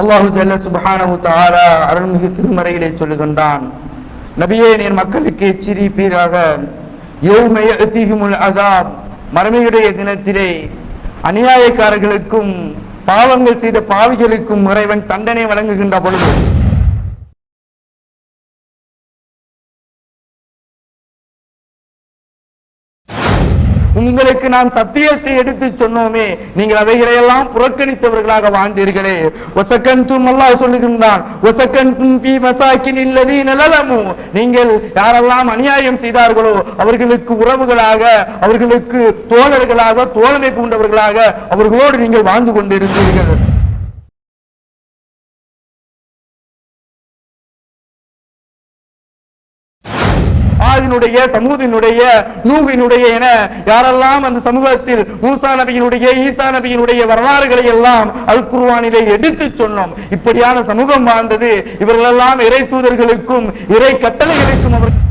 அல்லாஹு ஜல்ல சுப்ஹானஹு தாரா அருள்மிகு திருமறையிலே சொல்லுகின்றான். நபியே நீர் மக்களுக்கு எச்சரிப்பீராக யௌம யஅதிஹிமுல் அதாப். மறுமையுடைய தினத்திலே அநியாயக்காரர்களுக்கும் பாவங்கள் செய்த பாவிகளுக்கும் இறைவன் தண்டனை வழங்குகின்ற பொழுது உங்களுக்கு நாம் சத்தியத்தை எடுத்து சொன்னோமே நீங்கள் அவைகளையெல்லாம் புறக்கணித்தவர்களாக வாழ்ந்தீர்களே. ஒசக்கன்தும் அல்லாஹ் சொல்லுகின்றான் ஒசக்கன்தும் பி மசாக்கின் இல்லதி நிலலமு நீங்கள் யாரெல்லாம் அநியாயம் செய்தார்களோ அவர்களுக்கு உறவுகளாக அவர்களுக்கு தோழர்களாக தோழமை பூண்டவர்களாக அவர்களோடு நீங்கள் வாழ்ந்து கொண்டிருந்தீர்கள். ஆதினுடைய சமூதினுடைய நூகினுடைய என யாரெல்லாம் அந்த சமூகத்தில் மூசா நபியினுடைய ஈசா நபியினுடைய வரலாறுகளை எல்லாம் அல் குருவானிலே எடுத்து சொன்னோம். இப்படியான சமூகம் வாழ்ந்தது. இவர்களெல்லாம் இறை தூதர்களுக்கும் இறை கட்டளைகளுக்கும் அவர்கள்